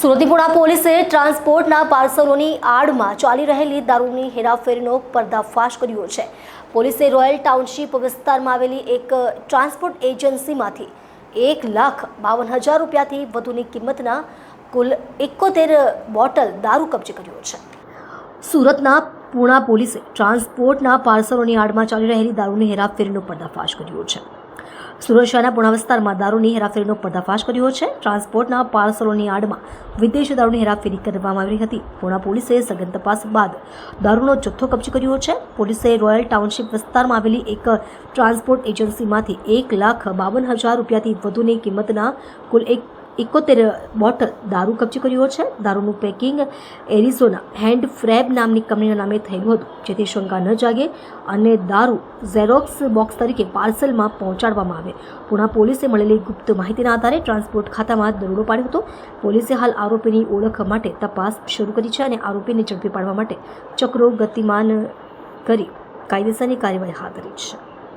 સુરતીપુરા પોલીસે ટ્રાન્સપોર્ટના પાર્સલોની આડમાં ચાલી રહેલી દારૂની હેરાફેરીનો પર્દાફાશ કર્યો છે. પોલીસે રોયલ ટાઉનશીપ વિસ્તારમાં આવેલી એક ટ્રાન્સપોર્ટ એજન્સીમાંથી એક લાખ બાવન હજાર રૂપિયાથી વધુની કિંમતના કુલ એકોતેર બોટલ દારૂ કબજે કર્યો છે. સુરતના પૂણા પોલીસે ટ્રાન્સપોર્ટના પાર્સલોની આડમાં ચાલી રહેલી દારૂની હેરાફેરીનો પર્દાફાશ કર્યો છે. સુરત શહેરના પૂણા વિસ્તારમાં દારૂની હેરાફેરીનો પર્દાફાશ કર્યો છે. ટ્રાન્સપોર્ટના પાર્સલોની આડમાં વિદેશી દારૂની હેરાફેરી કરવામાં આવી હતી. પૂણા પોલીસે સઘન તપાસ બાદ દારૂનો જથ્થો કબજે કર્યો છે. પોલીસે રોયલ ટાઉનશીપ વિસ્તારમાં આવેલી એક ટ્રાન્સપોર્ટ એજન્સીમાંથી એક લાખ બાવન હજાર રૂપિયાથી વધુની કિંમતના કુલ એક એકોતેર બોટલ દારૂ કબજે કર્યો છે. દારૂનું પેકિંગ એરિઝોના હેન્ડ ફ્રેબ નામની કંપનીના નામે થયેલું હતું, જેથી શંકા ન જાગે અને દારૂ ઝેરોક્સ બોક્સ તરીકે પાર્સલમાં પહોંચાડવામાં આવે. પુણા પોલીસે મળેલી ગુપ્ત માહિતીના આધારે ટ્રાન્સપોર્ટ ખાતામાં દરોડો પાડ્યો હતો. પોલીસે હાલ આરોપીની ઓળખ માટે તપાસ શરૂ કરી છે અને આરોપીને ઝડપી પાડવા માટે ચક્રો ગતિમાન કરી કાયદેસરની કાર્યવાહી હાથ ધરી છે.